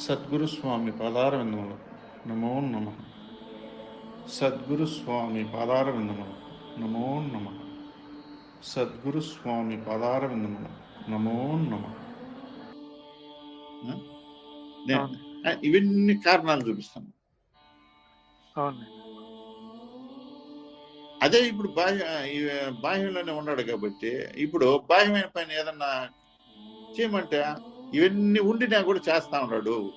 సద్గురు స్వామి పాదారవిందములు. నమో నమ. సద్గురు స్వామి పాదారవిందములు. నమో నమ. సద్గురు స్వామి పాదారవిందములు. నమో నమ. ఇవన్నీ కారణాలు చూపిస్తాను. అదే ఇప్పుడు బాహ్య బాహ్యంలోనే ఉన్నాడు కాబట్టి ఇప్పుడు బాహ్యమైన పని ఏదన్నా చేయమంటే ఇవన్నీ ఉండినా కూడా చేస్తా ఉన్నాడు.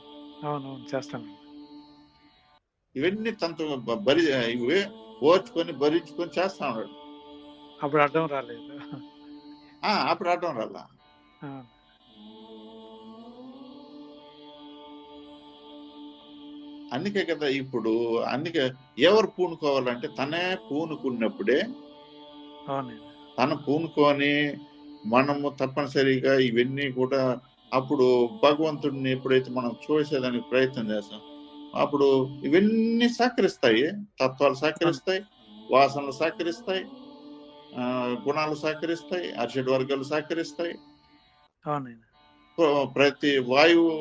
చేస్తాను. ఇవన్నీ తనతో భరి ఇవి ఓర్చుకొని భరించుకొని చేస్తా ఉన్నాడు. అప్పుడు అడ్డం రాలేదు. ఆ, అప్పుడు అడ్డం రాలా. అందుకే కదా ఇప్పుడు అందుకే ఎవరు పూనుకోవాలంటే తనే పూనుకున్నప్పుడే తను పూనుకొని మనము తప్పనిసరిగా ఇవన్నీ కూడా అప్పుడు భగవంతుడిని ఎప్పుడైతే మనం చూసేదానికి ప్రయత్నం చేస్తాం అప్పుడు ఇవన్నీ సహకరిస్తాయి. తత్వాలు సహకరిస్తాయి వాసనలు సహకరిస్తాయి గుణాలు సహకరిస్తాయి అర్షడ్ వర్గాలు సహకరిస్తాయి. ప్రతి వాయువు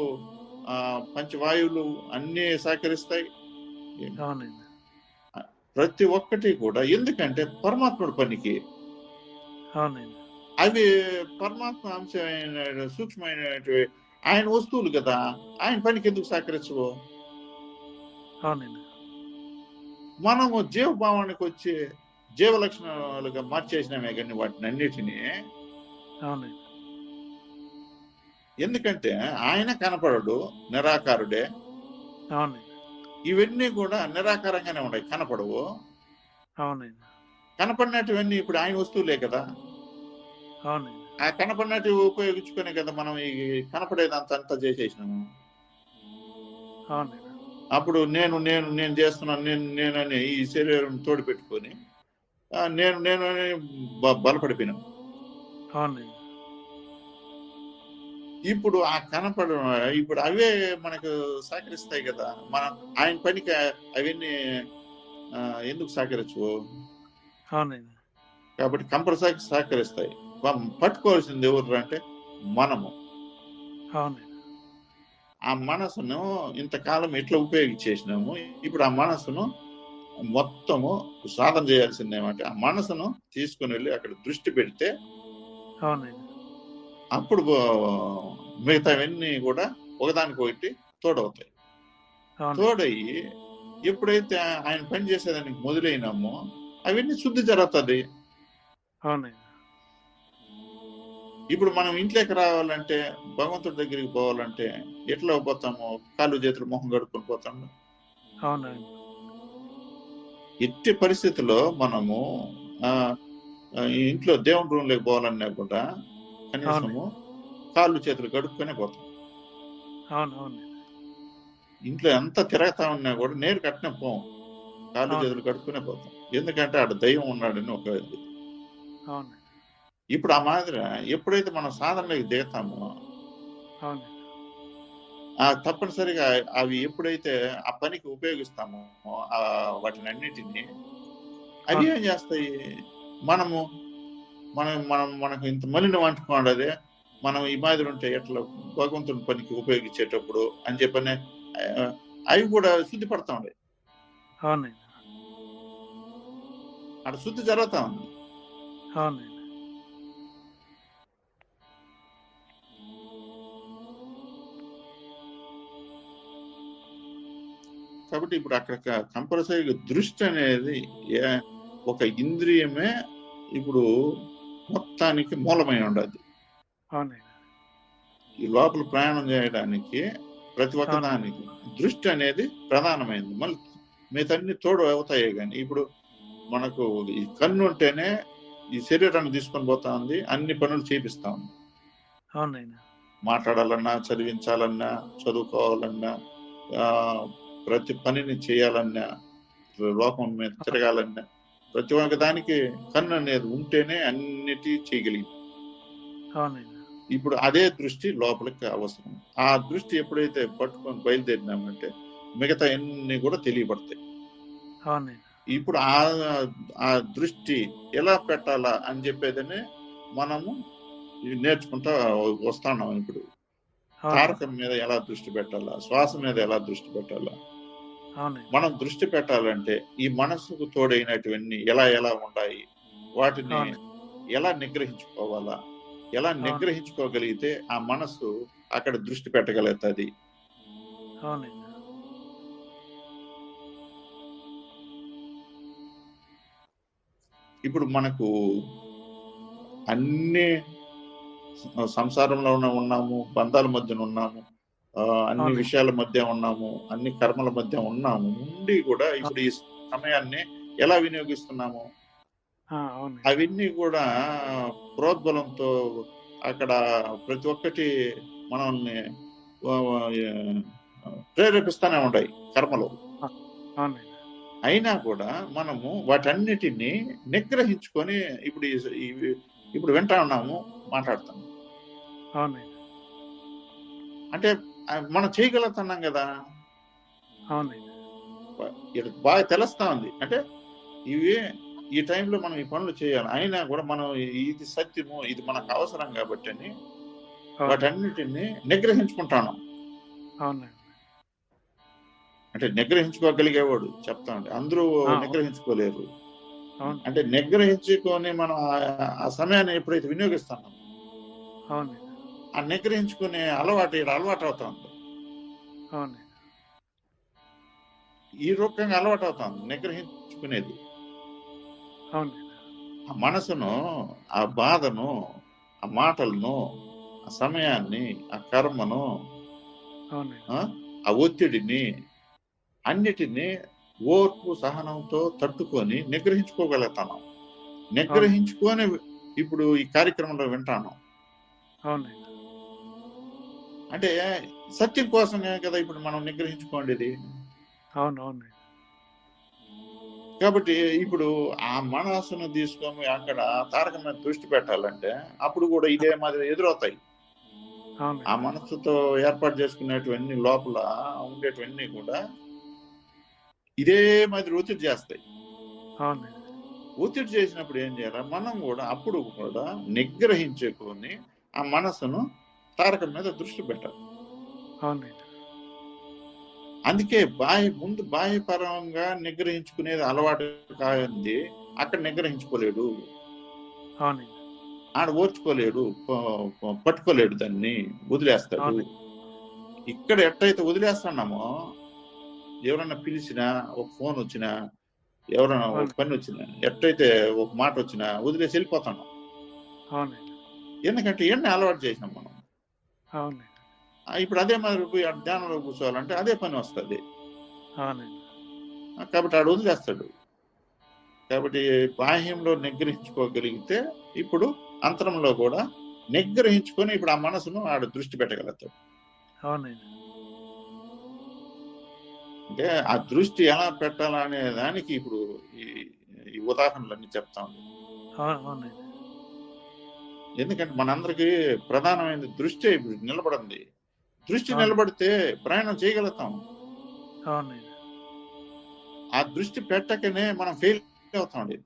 పంచవాయువులు అన్నీ సహకరిస్తాయి. ప్రతి ఒక్కటి కూడా ఎందుకంటే పరమాత్ముడి పనికి. అవును అవి పరమాత్మ అంశమైన సూక్ష్మమైనటువంటి ఆయన వస్తువులు కదా. ఆయన పనికి ఎందుకు సహకరించవు? మనము జీవభావానికి వచ్చి జీవ లక్షణాలుగా మార్చేసినామే కానీ వాటిని అన్నిటినీ ఎందుకంటే ఆయన కనపడడు నిరాకారుడే. ఇవన్నీ కూడా నిరాకారంగానే ఉన్నాయి కనపడవు. అవును కనపడినటువన్నీ ఇప్పుడు ఆయన వస్తువులే కదా. ఆ కనపడినట్టు ఉపయోగించుకునే కదా మనం ఈ కనపడేదంతా అంతా చేసేసినాము అప్పుడు నేను నేను నేను చేస్తున్నాను నేను నేనని ఈ శరీరం తోడు పెట్టుకొని నేను నేను బలపడిపోయినాం. ఇప్పుడు ఆ కనపడడం ఇప్పుడు అవే మనకు సహకరిస్తాయి కదా. మనం ఆయన పనికి అవన్నీ ఎందుకు సహకరించవు? కాబట్టి కంపల్సరీ సహకరిస్తాయి. పట్టుకోవాల్సింది ఎవరు అంటే మనము. అవును. ఆ మనసును ఇంతకాలం ఎట్లా ఉపయోగించేసినాము? ఇప్పుడు ఆ మనసును మొత్తము సాధన చేయాల్సింది ఏమంటే ఆ మనసును తీసుకుని వెళ్ళి అక్కడ దృష్టి పెడితే అప్పుడు మిగతావన్నీ కూడా ఒకదానికి ఒకటి తోడవుతాయి. అవును. తోడయి ఎప్పుడైతే ఆయన పని చేసేదానికి మొదలైనామో అవన్నీ శుద్ధి జరుగుతుంది. అవును ఇప్పుడు మనం ఇంట్లోకి రావాలంటే భగవంతుడి దగ్గరికి పోవాలంటే ఎట్లా పోతాము? కాళ్ళు చేతులు మొహం కడుక్కొని పోతాము. ఎట్టి పరిస్థితుల్లో మనము ఆ ఇంట్లో దేవుని రూమ్లోకి పోవాలన్నా కూడా కనీసము కాళ్ళు చేతులు కడుక్కొనే పోతాం. ఇంట్లో ఎంత తిరగతా ఉన్నా కూడా నేరు కట్టిన పోం. కాళ్ళు. చేతులు కడుక్కునే పోతాం. ఎందుకంటే ఆడ దైవం ఉన్నాడని ఒక. అవును. ఇప్పుడు ఆ మాదిరి ఎప్పుడైతే మనం సాధనలోకి దిగుతామో ఆ తప్పనిసరిగా అవి ఎప్పుడైతే ఆ పనికి ఉపయోగిస్తామో ఆ వాటిని అన్నిటిని అవి ఏం చేస్తాయి? మనము మనం మనం మనకు ఇంత మలిన వంటుకోండి మనం ఈ మాదిరి ఉంటే ఎట్లా భగవంతుని పనికి ఉపయోగించేటప్పుడు అని చెప్పని అవి కూడా శుద్ధి పడతా ఉండే అక్కడ శుద్ధి జరుగుతా ఉంది. కాబట్టి ఇప్పుడు అక్కడ కంపల్సరీగా దృష్టి అనేది ఒక ఇంద్రియమే ఇప్పుడు మొత్తానికి మూలమై ఉండదు. ఈ లోపల ప్రయాణం చేయడానికి ప్రతి ఒక్క అవును. దానికి దృష్టి అనేది ప్రధానమైంది. మళ్ళీ మిగతాన్ని తోడు అవుతాయి కానీ ఇప్పుడు మనకు ఈ కన్ను ఉంటేనే ఈ శరీరాన్ని తీసుకొని పోతా ఉంది అన్ని పనులు చేపిస్తా ఉంది. మాట్లాడాలన్నా చదివించాలన్నా చదువుకోవాలన్నా ప్రతి పనిని చేయాలన్నా లోకం మీద తిరగాలన్నా ప్రతి ఒక్క దానికి కన్ను అనేది ఉంటేనే అన్నిటి చేయగలిగింది ఇప్పుడు అదే దృష్టి లోపలికి అవసరం. ఆ దృష్టి ఎప్పుడైతే పట్టుకొని బయలుదేరినామంటే మిగతా అన్ని కూడా తెలియబడతాయి. ఇప్పుడు ఆ ఆ దృష్టి ఎలా పెట్టాలా అని చెప్పేదని మనము నేర్చుకుంటా వస్తున్నాం ఇప్పుడు. తారకం మీద ఎలా దృష్టి పెట్టాలా? శ్వాస మీద ఎలా దృష్టి పెట్టాలా? మనం దృష్టి పెట్టాలంటే ఈ మనసుకు తోడైనటువన్నీ ఎలా ఎలా ఉన్నాయి వాటిని. ఎలా నిగ్రహించుకోవాలా? ఎలా. నిగ్రహించుకోగలిగితే ఆ మనసు అక్కడ దృష్టి పెట్టగలుగుతుంది? ఇప్పుడు మనకు అన్ని సంసారంలో ఉన్న- ఉన్నాము బంధాల మధ్యన ఉన్నాము అన్ని. విషయాల మధ్య ఉన్నాము అన్ని కర్మల మధ్య ఉన్నాము ఉండి కూడా ఇప్పుడు ఈ సమయాన్ని ఎలా వినియోగిస్తున్నాము? అవన్నీ కూడా ప్రోద్బలంతో అక్కడ ప్రతి ఒక్కటి మనల్ని ప్రేరేపిస్తూనే ఉంటాయి కర్మలు. అయినా కూడా మనము వాటన్నిటిని నిగ్రహించుకొని ఇప్పుడు ఇప్పుడు వింటా ఉన్నాము మాట్లాడుతాము అంటే మనం చేయగలుగుతున్నాం కదా. అవునండి. ఇది బాగా తెలుస్తా ఉంది. అంటే ఇవి ఈ టైంలో మనం ఈ పనులు చేయాలి. అయినా కూడా మనం ఇది సత్యము ఇది మనకు అవసరం కాబట్టి అని వాటన్నిటిని నిగ్రహించుకుంటాను. అవునండి. అంటే నిగ్రహించుకోగలిగేవాడు చెప్తాండి అందరూ ఆ, నిగ్రహించుకోలేరు. అంటే నిగ్రహించుకొని మనం ఆ- సమయాన్ని ఎప్పుడైతే వినియోగిస్తున్నాం అవునండి. ఆ నిగ్రహించుకునే అలవాటు ఈడ అలవాటు అవుతుంది ఈ రూపంగా అలవాటు అవుతుంది నిగ్రహించుకునేది. ఆ మనసును ఆ బాధను ఆ మాటలను ఆ సమయాన్ని ఆ కర్మను ఆ ఒత్తిడిని అన్నిటినీ ఓర్పు సహనంతో తట్టుకొని నిగ్రహించుకోగలుగుతాను. నిగ్రహించుకొని ఇప్పుడు ఈ కార్యక్రమంలో వింటాను. అవునండి. అంటే సత్యం కోసమే కదా ఇప్పుడు మనం నిగ్రహించుకోండి అవును అవునండి కాబట్టి ఇప్పుడు ఆ మనసును తీసుకొని అక్కడ తారక మీద దృష్టి పెట్టాలంటే అప్పుడు కూడా ఇదే మాదిరి ఎదురవుతాయి. ఆ మనసుతో ఏర్పాటు చేసుకునేటివన్నీ లోపల ఉండేటివన్నీ కూడా ఇదే మాదిరి ఒత్తిడి చేస్తాయి. ఒత్తిడి చేసినప్పుడు ఏం చేయాలి? మనం కూడా అప్పుడు కూడా నిగ్రహించుకొని ఆ మనసును తారకం మీద దృష్టి పెట్టాలి. అందుకే బాహ్య ముందు బాహ్యపరంగా నిగ్రహించుకునేది అలవాటు కాంది అక్కడ నిగ్రహించుకోలేడు. ఆడ ఓర్చుకోలేడు పట్టుకోలేడు దాన్ని వదిలేస్తాడు. ఇక్కడ ఎట్టయితే వదిలేస్తున్నామో ఎవరన్నా పిలిచినా ఒక ఫోన్ వచ్చినా ఎవరైనా ఒక. పని వచ్చినా ఎట్టయితే ఒక మాట వచ్చినా వదిలేసి వెళ్ళిపోతాను అవునండి. ఎందుకంటే ఎన్ని అలవాటు చేసినాం మనం. ఇప్పుడు అదే మరి ధ్యానంలో కూర్చోవాలంటే అదే పని వస్తుంది. అవునండి కాబట్టి ఆడు వదిలేస్తాడు. కాబట్టి బాహ్యంలో నిగ్రహించుకోగలిగితే ఇప్పుడు అంతరంలో కూడా నిగ్రహించుకొని ఇప్పుడు ఆ మనసును ఆడు దృష్టి పెట్టగలుగుతాడు. అంటే ఆ దృష్టి ఎలా పెట్టాలా అనే దానికి ఇప్పుడు ఈ ఉదాహరణలన్నీ చెప్తాం అవునండి ఎందుకంటే మనందరికి ప్రధానమైన దృష్టి నిలబడింది. దృష్టి. నిలబడితే ప్రయాణం చేయగలుగుతాం. ఆ దృష్టి పెట్టకనే మనం ఫెయిల్ అవుతాం ఇది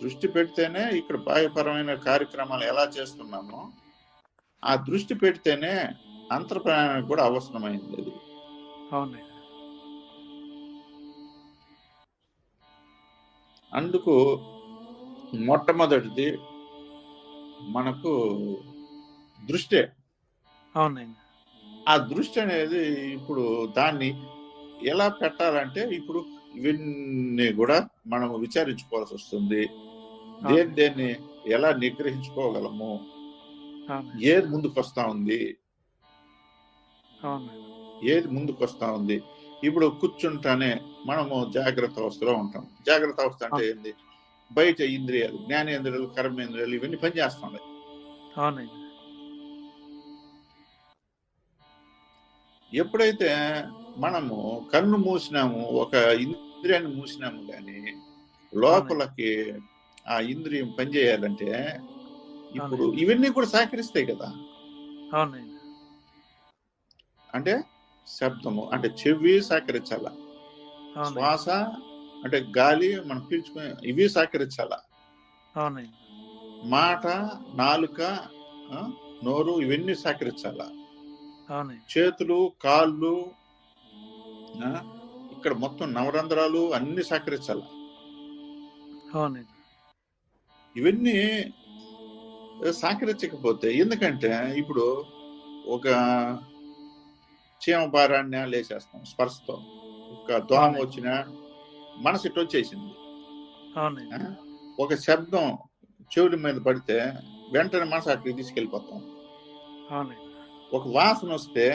దృష్టి పెడితేనే ఇక్కడ బాహ్యపరమైన కార్యక్రమాలు ఎలా చేస్తున్నామో ఆ దృష్టి పెడితేనే అంతర్ ప్రయాణానికి కూడా అవసరమైంది అది. అందుకు మొట్టమొదటిది మనకు దృష్టే. అవునండి. ఆ దృష్టి అనేది ఇప్పుడు దాన్ని ఎలా పెట్టాలంటే ఇప్పుడు ఇవన్నీ కూడా మనం విచారించుకోవాల్సి వస్తుంది. దేని దేన్ని ఎలా నిగ్రహించుకోగలము? ఏది ముందుకు వస్తా ఉంది ఏది ముందుకు వస్తా ఉంది? ఇప్పుడు కూర్చుంటానే మనము జాగ్రత్త అవస్థలో ఉంటాం. జాగ్రత్త అవస్థ అంటే ఏంది? బయట ఇంద్రియాలు జ్ఞానేంద్రియాలు కర్మేంద్రియాలు ఇవన్నీ పనిచేస్తున్నాయి. అవునండి. ఎప్పుడైతే మనము కన్ను మూసినాము ఒక ఇంద్రియాన్ని మూసినాము కానీ లోపలకి ఆ ఇంద్రియం పనిచేయాలంటే ఇప్పుడు. ఇవన్నీ కూడా సహకరిస్తాయి కదా. అంటే శబ్దము అంటే చెవి సహకరించాల. శ్వాస అంటే గాలి మనం పీల్చుకునే ఇవి సహకరించాల? మాట నాలుక నోరు ఇవన్నీ సహకరించాల? చేతులు కాళ్ళు ఇక్కడ మొత్తం నవరంధ్రాలు అన్ని సహకరించాల? ఇవన్నీ సహకరించకపోతే ఎందుకంటే ఇప్పుడు ఒక చీమ భారాన్ని లేచేస్తాం స్పర్శతో. ఒక అవునండి. వచ్చిన మనసు ఇటు వచ్చేసింది? ఒక శబ్దం చెవుడి మీద పడితే వెంటనే మనసు అక్కడికి తీసుకెళ్ళిపోతాం. ఒక వాసన వస్తే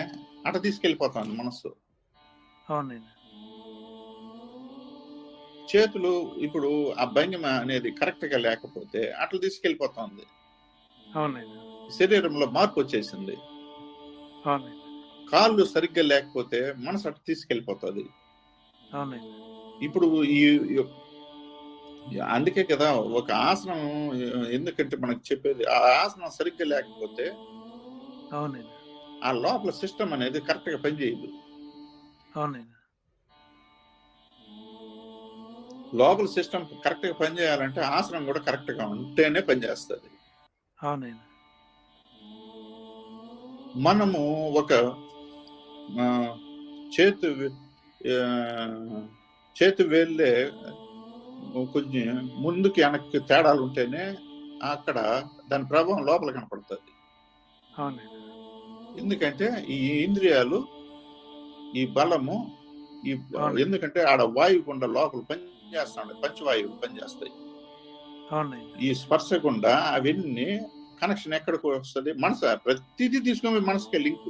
అట తీసుకెళ్ళిపోతాం మనసు చేతులు ఇప్పుడు ఆ భంగిమ అనేది కరెక్ట్గా లేకపోతే అట్లా తీసుకెళ్ళిపోతుంది శరీరంలో మార్పు వచ్చేసింది. కాళ్ళు సరిగ్గా లేకపోతే మనసు అటు తీసుకెళ్ళిపోతుంది. అవునండి. ఇప్పుడు ఈ అందుకే కదా ఒక ఆసనం ఎందుకంటే మనకు చెప్పేది ఆ ఆసనం సరిగ్గా లేకపోతే అవునండి. ఆ లోపల సిస్టమ్ అనేది కరెక్ట్గా పనిచేయదు. అవునండి. లోపల సిస్టమ్ కరెక్ట్గా పనిచేయాలంటే ఆసనం కూడా కరెక్ట్గా ఉంటేనే పనిచేస్తుంది. అవునండి. మనము ఒక చేతు చేతు వేళ్ళే కొంచెం ముందుకి వెనక్కి తేడాలు ఉంటేనే అక్కడ దాని ప్రభావం లోపల కనపడుతుంది. ఎందుకంటే ఈ ఇంద్రియాలు ఈ బలము ఈ. ఎందుకంటే ఆడ వాయువు గుండా లోపల పనిచేస్తాడు పంచవాయువులు పనిచేస్తాయి ఈ స్పర్శ గుండా అవన్నీ కనెక్షన్ ఎక్కడికి వస్తుంది? మనసు ప్రతిదీ తీసుకొని మనసుకే లింక్.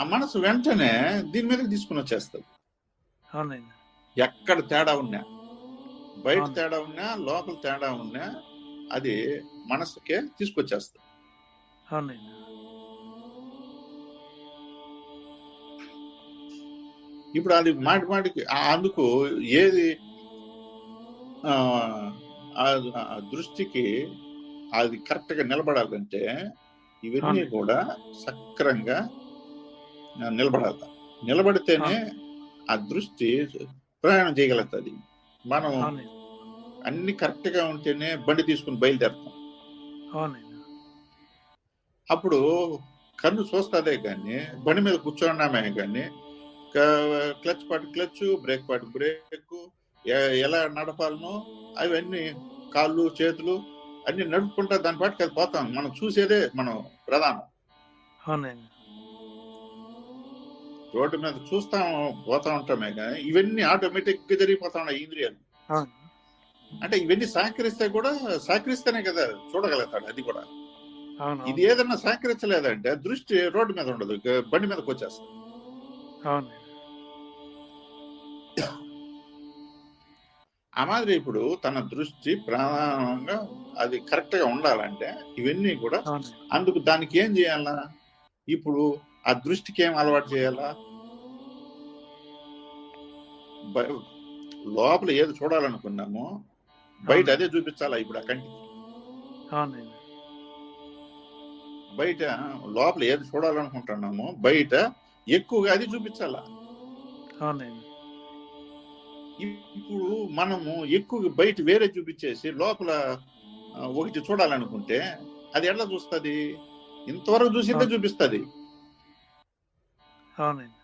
ఆ మనసు వెంటనే దీని మీదకి తీసుకుని వచ్చేస్తుంది. ఎక్కడ తేడా ఉన్నా బయట. తేడా ఉన్నా లోపల తేడా ఉన్నా అది మనసుకే తీసుకొచ్చేస్తుంది. ఇప్పుడు అది మాటి మాటికి అందుకు ఏది దృష్టికి అది కరెక్ట్గా నిలబడాలంటే ఇవన్నీ. కూడా సక్రంగా నిలబడాలి. నిలబడితేనే ఆ దృష్టి ప్రయాణం చేయగలుగుతుంది. మనం అన్ని కరెక్ట్గా ఉంటేనే బండి తీసుకుని బయలుదేరుతాం. అప్పుడు కన్ను చూస్తుందే కానీ బండి మీద కూర్చున్నామే కానీ క్లచ్ పాటు క్లచ్ బ్రేక్ పాటు బ్రేక్ ఎలా నడపాలనో అవన్నీ కాళ్ళు చేతులు అన్ని నడుపుకుంటా దాని పాటికి అది పోతాం మనం చూసేదే మనం ప్రధానం. అవునండి. రోడ్డు మీద చూస్తాం పోతా ఉంటామే కానీ ఇవన్నీ ఆటోమేటిక్గా జరిగిపోతా ఉన్నాయి ఇంద్రియాలు. అంటే ఇవన్నీ సహకరిస్తే కూడా సహకరిస్తేనే కదా చూడగలుగుతాడు అది కూడా. ఇది ఏదన్నా సహకరించలేదంటే దృష్టి రోడ్డు మీద ఉండదు బండి మీదకి వచ్చేస్తుంది ఆ మాదిరి ఇప్పుడు తన దృష్టి ప్రధానంగా అది కరెక్ట్గా ఉండాలంటే ఇవన్నీ కూడా అందుకు దానికి ఏం చేయాలా? ఇప్పుడు ఆ దృష్టికి ఏం అలవాటు చేయాలా? లోపల ఏది చూడాలనుకున్నామో బయట. అదే చూపించాలా ఇప్పుడు ఆ కంటికి? బయట లోపల ఏది చూడాలనుకుంటున్నామో బయట ఎక్కువగా అది చూపించాలా? ఇప్పుడు మనము ఎక్కువగా బయట వేరే చూపించేసి లోపల ఒకటి చూడాలనుకుంటే అది ఎట్లా చూస్తుంది? ఇంతవరకు చూసిందే. చూపిస్తుంది. అవునండి.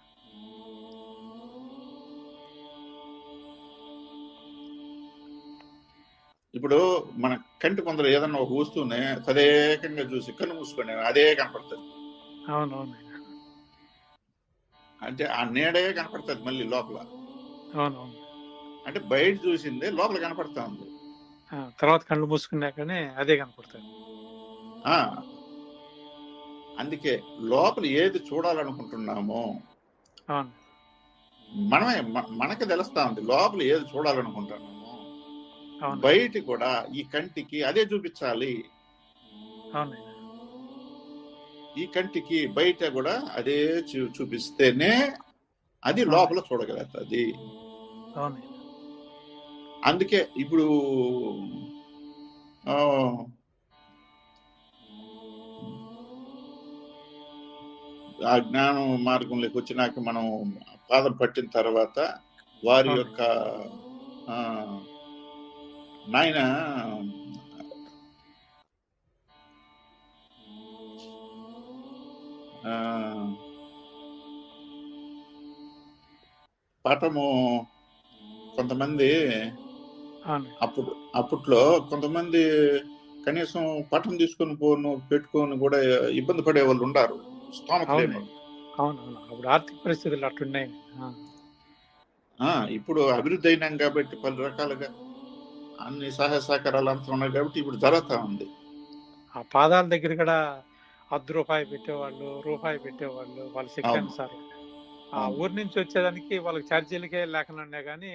ఇప్పుడు మన కంటి ముందర ఏదన్నా ఒక వస్తువుని తదేకంగా చూసి కన్ను మూసుకొని అదే కనపడుతుంది. అవును అవునండి అంటే ఆ నీడే కనపడుతుంది మళ్ళీ లోపల. అవును అవును అంటే బయట చూసిందే లోపల కనపడతా ఉంది. ఆ, తర్వాత కళ్ళు మూసుకున్నాకనే అదే కనపడుతుంది. ఆ అందుకే లోపల ఏది చూడాలనుకుంటున్నామో మనమే మనకి తెలుస్తా ఉంది లోపల ఏది చూడాలనుకుంటున్నామో. బయట కూడా ఈ కంటికి అదే చూపించాలి. ఈ కంటికి బయట కూడా అదే చూ చూపిస్తేనే అది లోపల చూడగలుగుతుంది. అందుకే ఇప్పుడు ఆ, జ్ఞానం మార్గంలోకి వచ్చినాక మనం పాదం పట్టిన తర్వాత వారి. యొక్క ఆ, నాయన పాఠము కొంతమంది అప్పుడు అప్పట్లో కొంతమంది కనీసం పట్టం తీసుకొని పోను పెట్టుకొని కూడా ఇబ్బంది పడే వాళ్ళు ఉండారు స్తోమత లేని అవును అవును అవును. అప్పుడు ఆర్థిక పరిస్థితులు అట్టున్నాయి ఇప్పుడు అభివృద్ధి అయినాం కాబట్టి పలు రకాలుగా అన్ని సహాయ సహకారాలు అంతా ఉన్నాయి కాబట్టి ఇప్పుడు జరుగుతా ఉంది. ఆ పాదాల దగ్గర కూడా అర్ధ రూపాయి పెట్టేవాళ్ళు రూపాయి పెట్టేవాళ్ళు వాళ్ళ శక్తి అవును. అనుసారం. ఆ. ఊరి నుంచి వచ్చేదానికి వాళ్ళకి ఛార్జీలకే లేకుండా కానీ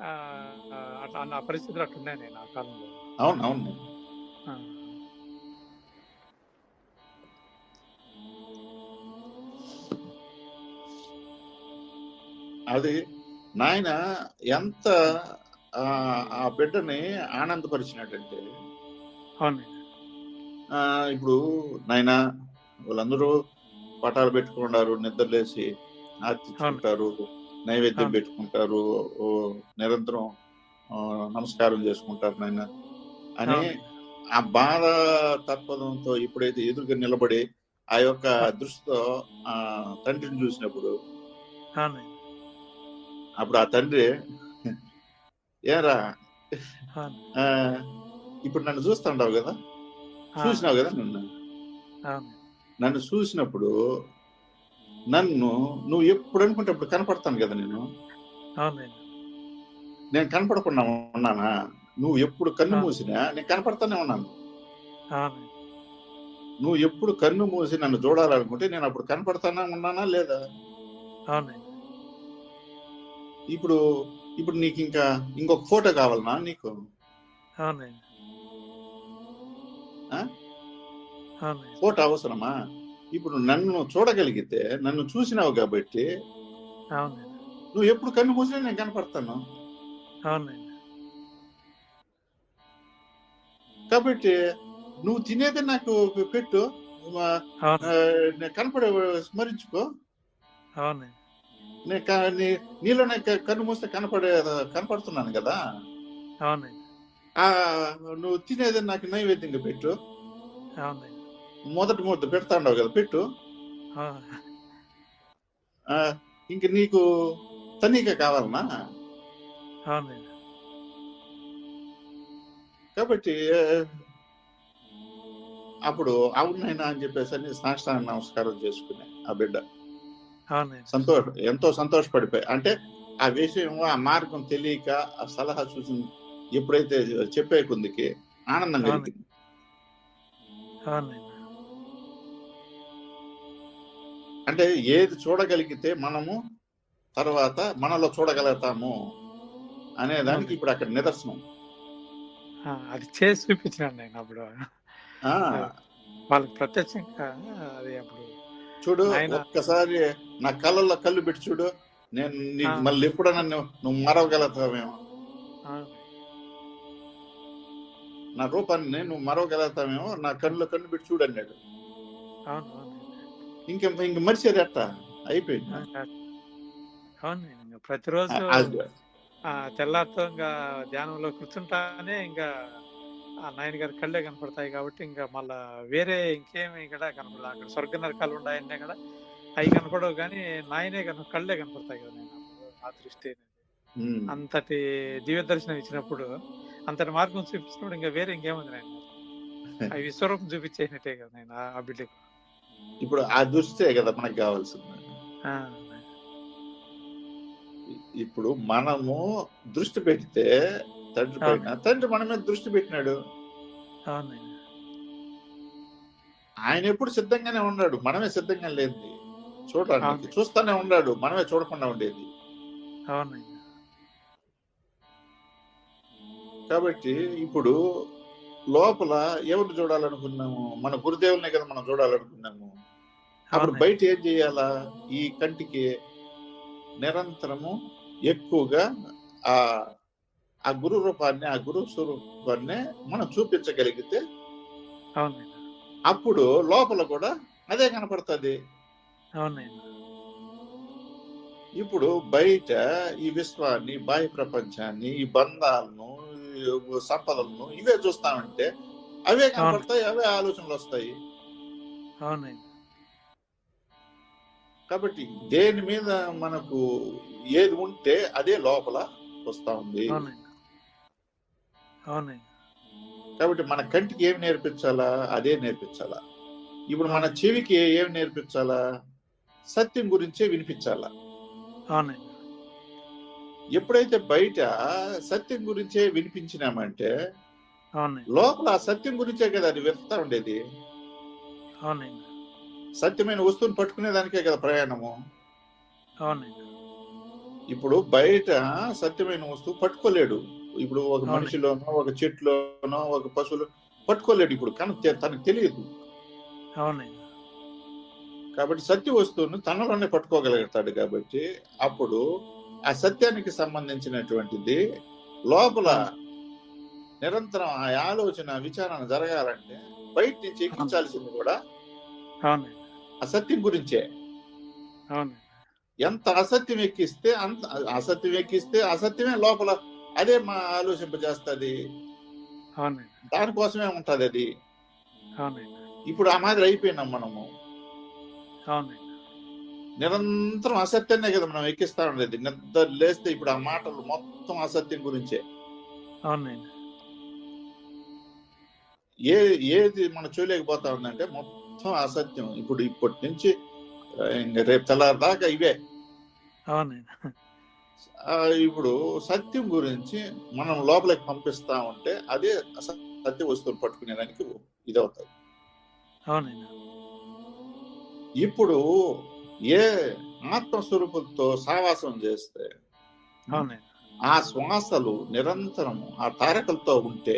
ఆ పరిస్థితులు అట్టున్నాయి నేను ఆ కాలంలో. అవును అవును. అది నాయన ఎంత ఆ, బిడ్డని ఆనందపరిచినట్టంటే ఇప్పుడు నాయన వాళ్ళందరూ పటాలు పెట్టుకున్నారు నిద్రలేసి ఆర్తించుకుంటారు నైవేద్యం. పెట్టుకుంటారు నిరంతరం ఆ, నమస్కారం చేసుకుంటారు నాయన. అని. ఆ బాధ తత్పదంతో ఎప్పుడైతే ఎదురుగా నిలబడి ఆ యొక్క దృష్టితో ఆ తండ్రిని చూసినప్పుడు అప్పుడు ఆ తండ్రి ఏరా ఇప్పుడు నన్ను చూస్తుండవు కదా? చూసినావు కదా నన్ను? నన్ను చూసినప్పుడు నన్ను నువ్వు ఎప్పుడు అనుకుంటే అప్పుడు కనపడతాను కదా నేను? నేను కనపడకుండా ఉన్నానా? నువ్వు ఎప్పుడు కన్ను. మూసినా నేను కనపడతానే ఉన్నాను. నువ్వు ఎప్పుడు కన్ను మూసి నన్ను చూడాలనుకుంటే నేను అప్పుడు కనపడతానే ఉన్నానా లేదా? అవునండి ఇప్పుడు ఇప్పుడు నీకు ఇంకా ఇంకొక ఫోటో కావాలనా నీకు? ఫోటో అవసరమా? ఇప్పుడు నన్ను చూడగలిగితే నన్ను చూసినావు కాబట్టి నువ్వు ఎప్పుడు కన్ను మూసినా నేను కనపడతాను. కాబట్టి నువ్వు తినేది నాకు పెట్టు. కనపడే స్మరించుకో. అవునండి. నేను క- నీ- నీలోనే క- కన్ను మూస్తే కనపడే కనపడుతున్నాను కదా? నువ్వు తినేది నాకు నైవేద్యంగా పెట్టు. మొదటి ముద్ద పెడతాండవు కదా పెట్టు. ఇంక నీకు తనీక కావాలనా? కాబట్టి అప్పుడు అవునైనా అని చెప్పేసి అని సాష్టాంగ నమస్కారం చేసుకునే ఆ బిడ్డ. సంతోష ఎంతో సంతోషపడిపోయి అంటే ఆ విషయం ఆ మార్గం తెలియక ఆ సలహా చూసి ఎప్పుడైతే చెప్పే కొందికి ఆనందం. కలిగింది అంటే ఏది చూడగలిగితే మనము తర్వాత మనలో చూడగలుగుతాము అనే దానికి. ఇప్పుడు అక్కడ నిదర్శనం. అది చేసి చూపించినాను నేను అప్పుడు. ఆ. వాళ్ళకి ప్రత్యక్షంగా అది అప్పుడు చూడు ఒక్కసారి నా కళ్ళల్లో కళ్ళు పెట్టి చూడు. నేను నీకు. మళ్ళీ ఎప్పుడన్నా నువ్వు మరవగలుగుతావేమో నా రూపాన్ని నువ్వు మరవగలుగుతావేమో నా కళ్ళలో కళ్ళు పెట్టి చూడు అన్నాడు. ఇంక ఇంక మరిచేది ఎట్ట? అయిపోయింది. ప్రతిరోజు తెల్లారితో ఇంకా ధ్యానంలో కూర్చుంటానే ఇంకా ఆ నాయన గారి కళ్ళే కనపడతాయి కాబట్టి ఇంకా మళ్ళా వేరే ఇంకేమి ఇక్కడ కనపడదు. అక్కడ స్వర్గ నరకాలు ఉన్నాయన్నీ కూడా అవి కనపడవు కానీ నాయనే కన కళ్ళే కనపడతాయి కదా నేను ఆ దృష్టి. అంతటి దివ్య దర్శనం ఇచ్చినప్పుడు అంతటి మార్గం చూపించినప్పుడు ఇంకా వేరే ఇంకేముంది నేను అవి విశ్వరూపం చూపించేసినట్టే కదా నేను ఆ- బిడ్డకు. ఇప్పుడు ఆ దృష్టే కదా మనకు కావాల్సింది. ఆ, ఇప్పుడు మనము దృష్టి పెడితే తండ్రి పైన తండ్రి మన మీద దృష్టి పెట్టినాడు. ఆయన ఎప్పుడు సిద్ధంగానే ఉన్నాడు. మనమే సిద్ధంగా లేదు చూడడానికి అవును. చూస్తానే ఉన్నాడు. మనమే చూడకుండా ఉండేది. కాబట్టి ఇప్పుడు లోపల ఎవరిని చూడాలనుకున్నాము? మన గురుదేవుల్ని కదా మనం చూడాలనుకున్నాము. అప్పుడు. బయట ఏం చేయాలా? ఈ కంటికి నిరంతరము ఎక్కువగా ఆ ఆ గురు రూపాన్ని ఆ గురు స్వరూపాన్ని మనం చూపించగలిగితే అప్పుడు లోపల కూడా అదే కనపడుతుంది. ఇప్పుడు బయట ఈ విశ్వాన్ని బాహ్య ప్రపంచాన్ని ఈ బంధాలను సంపదలను ఇవే చూస్తామంటే అవే కనపడతాయి అవే ఆలోచనలు వస్తాయి. కాబట్టి దేని మీద మనకు ఏది ఉంటే అదే లోపల వస్తా ఉంది. కాబట్టి మన కంటికి ఏమి నేర్పించాలా? అదే నేర్పించాలా? ఇప్పుడు మన చెవికి ఏమి నేర్పించాలా? సత్యం గురించే వినిపించాలా? ఎప్పుడైతే బయట సత్యం గురించే వినిపించినామంటే లోపల ఆ సత్యం గురించే కదా అది వెతుకుతా ఉండేది? సత్యమైన వస్తువుని పట్టుకునే దానికే కదా ప్రయాణము? అవునండి. ఇప్పుడు బయట సత్యమైన వస్తువు పట్టుకోలేడు. ఇప్పుడు ఒక అవును. మనిషిలోనో ఒక చెట్టులోనో ఒక పశువులో పట్టుకోలేడు ఇప్పుడు. కానీ తనకు తెలియదు. కాబట్టి సత్య వస్తువును తనలోనే పట్టుకోగలుగుతాడు కాబట్టి అప్పుడు ఆ సత్యానికి సంబంధించినటువంటిది లోపల నిరంతరం ఆ ఆలోచన విచారణ జరగాలంటే బయట నుంచి ఎక్కించాల్సింది కూడా ఆ సత్యం గురించే. అవునండి ఎంత అసత్యం ఎక్కిస్తే అంత అసత్యం ఎక్కిస్తే అసత్యమే లోపల అదే మా ఆలోచింపజేస్తుంది. దానికోసమే ఉంటది అది. ఇప్పుడు ఆ మాదిరి అయిపోయినాం మనము. నిరంతరం అసత్యాన్నే కదా మనం ఎక్కిస్తా ఉండేది. నిద్ర లేస్తే ఇప్పుడు ఆ మాటలు మొత్తం అసత్యం గురించే. ఏ ఏది మన చూయలేకపోతా ఉందంటే మొత్తం అసత్యం. ఇప్పుడు ఇప్పటి నుంచి రేపు తెల్లారి దాకా ఇవే. అవునండి. ఆ, ఇప్పుడు సత్యం గురించి మనం లోపలికి పంపిస్తా ఉంటే అదే సత్య వస్తువులు పట్టుకునేదానికి ఇది అవుతుంది అవునండి. ఇప్పుడు ఏ ఆత్మస్వరూపులతో సావాసం చేస్తే ఆ శ్వాసలు నిరంతరం ఆ తారకలతో ఉంటే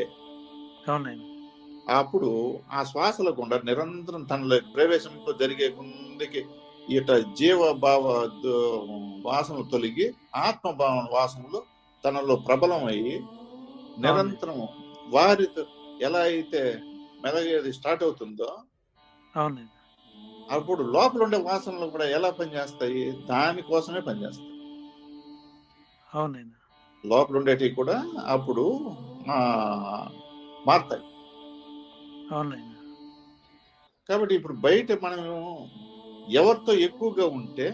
అప్పుడు ఆ శ్వాసల గుండా నిరంతరం తనలో ప్రవేశంతో జరిగే ముందుకి ఇట జీవభావ ద- వాసనలు తొలగి ఆత్మభావ వాసనలు తనలో ప్రబలమయ్యి నిరంతరం వారితో ఎలా అయితే మెలగేది స్టార్ట్ అవుతుందో అవునండి. అప్పుడు లోపల ఉండే వాసనలు కూడా ఎలా పనిచేస్తాయి? దానికోసమే పనిచేస్తాయి. అవునండి. లోపల ఉండేటివి కూడా అప్పుడు మారుతాయి. అవునండి. కాబట్టి ఇప్పుడు బయట మనం ఎవరితో ఎక్కువగా ఉంటే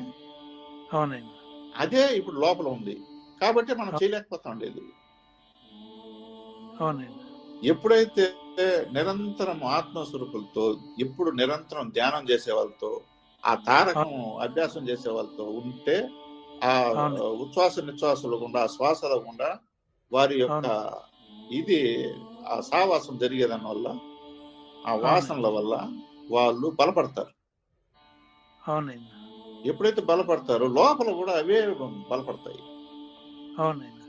అవునండి. అదే ఇప్పుడు లోపల ఉంది. కాబట్టి మనం చేయలేకపోతా ఉండేది అవునండి. ఎప్పుడైతే నిరంతరం ఆత్మస్వరూపులతో ఎప్పుడు నిరంతరం ధ్యానం చేసే వాళ్ళతో ఆ తారకం అభ్యాసం చేసే వాళ్ళతో ఉంటే ఆ. ఉచ్ఛ్వాస నిశ్వాసాలు గుండా ఆ శ్వాసల గుండా వారి యొక్క ఇది ఆ సావాసం జరిగేదాని వల్ల ఆ వాసనల వల్ల వాళ్ళు బలపడతారు. అవునండి ఎప్పుడైతే బలపడతారో లోపల కూడా అవే బలపడతాయి. అవునండి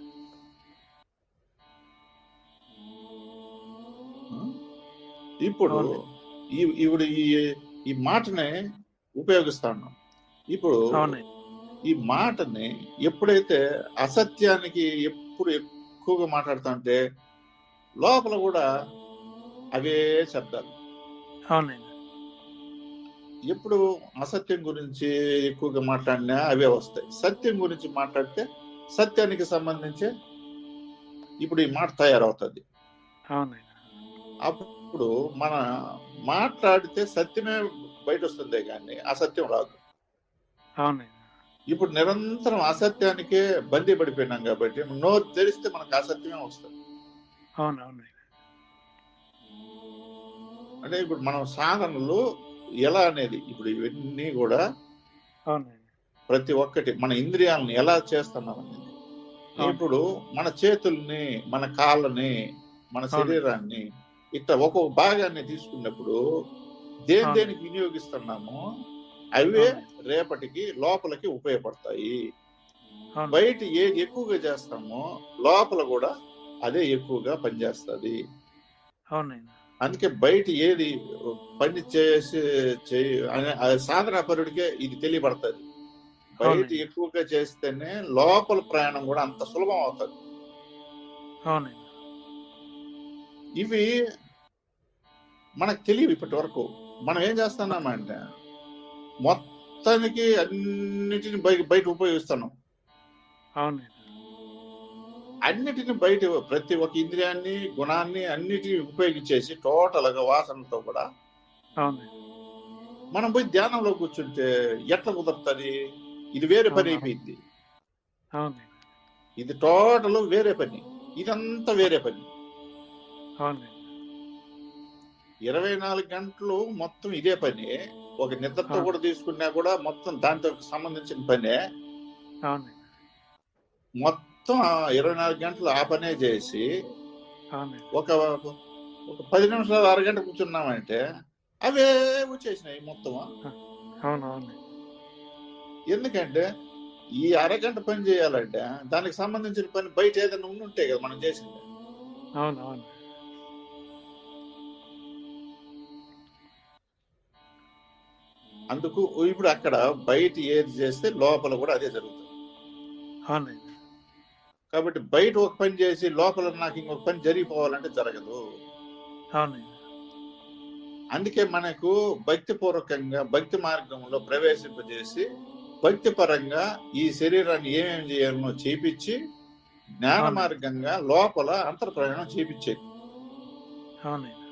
ఇప్పుడు ఇప్పుడు ఈ ఈ మాటనే ఉపయోగిస్తాను ఇప్పుడు ఈ మాటని ఎప్పుడైతే అసత్యానికి ఎప్పుడు ఎక్కువగా మాట్లాడుతుంటే లోపల కూడా అవే శబ్దాలు. అవునండి ఎప్పుడు అసత్యం గురించి ఎక్కువగా మాట్లాడినా అవే వస్తాయి. సత్యం గురించి మాట్లాడితే సత్యానికి సంబంధించి ఇప్పుడు ఈ మాట తయారవుతుంది. అప్పుడు మన మాట్లాడితే సత్యమే బయట వస్తుందే కానీ అసత్యం రాదు. ఇప్పుడు నిరంతరం అసత్యానికే బందీ పడిపోయినాం కాబట్టి నోరు తెరిస్తే మనకు అసత్యమే వస్తుంది. అంటే ఇప్పుడు మనం సాధనలు ఎలా అనేది ఇప్పుడు ఇవన్నీ కూడా ప్రతి ఒక్కటి మన ఇంద్రియాలను ఎలా చేస్తున్నాం అనేది. ఇప్పుడు మన చేతుల్ని మన కాళ్ళని మన. శరీరాన్ని ఇట్లా ఒక్కొక్క భాగాన్ని తీసుకున్నప్పుడు దేని. దేనికి వినియోగిస్తున్నామో అవే. రేపటికి లోపలికి ఉపయోగపడతాయి బయట ఏది ఎక్కువగా చేస్తామో లోపల కూడా అదే ఎక్కువగా పనిచేస్తుంది అవునండి అందుకే బయట ఏది పని చేసి సాధన పరుడికే ఇది తెలియబడుతుంది. బయట. ఎక్కువగా చేస్తేనే లోపల ప్రయాణం కూడా అంత సులభం అవుతుంది. ఇవి మనకు తెలియవు ఇప్పటి వరకు. మనం ఏం చేస్తున్నామంటే మొత్తానికి అన్నిటిని బయట బయట ఉపయోగిస్తున్నాం. అవునండి. అన్నిటిని బయట ప్రతి ఒక్క ఇంద్రియాన్ని గుణాన్ని అన్నిటిని ఉపయోగించేసి టోటల్గా వాసనతో కూడా మనం పోయి ధ్యానంలో కూర్చుంటే ఎట్లా కుదురుతుంది? ఇది వేరే పని. అయిపోయింది. ఇది టోటల్ వేరే పని. ఇదంతా వేరే పని. ఇరవై నాలుగు గంటలు మొత్తం ఇదే పని. ఒక నిద్రతో. కూడా తీసుకున్నా కూడా మొత్తం దాంతో సంబంధించిన పనే. అవునండి. మొత్తం ఇరవై నాలుగు గంటలు ఆ పనే చేసి ఒక ఒక పది నిమిషాలు అరగంట కూర్చున్నామంటే అవే వచ్చేసినాయి మొత్తం ఎందుకంటే ఈ అరగంట పని చేయాలంటే దానికి సంబంధించిన పని బయట ఏదైనా ఉండి ఉంటే కదా మనం చేసింది. అవును అవును. అందుకు ఇప్పుడు అక్కడ బయట ఏది చేస్తే లోపల కూడా అదే జరుగుతుంది. అవునండి కాబట్టి బయట ఒక పని చేసి లోపల నాకు ఇంకొక పని జరిగిపోవాలంటే జరగదు. అందుకే మనకు భక్తి పూర్వకంగా భక్తి మార్గంలో ప్రవేశింపజేసి భక్తి పరంగా ఈ శరీరాన్ని ఏమేమి చేయాలనో చేపించి జ్ఞాన. మార్గంగా లోపల అంతర్ ప్రయాణం చేపించేది. అవునండి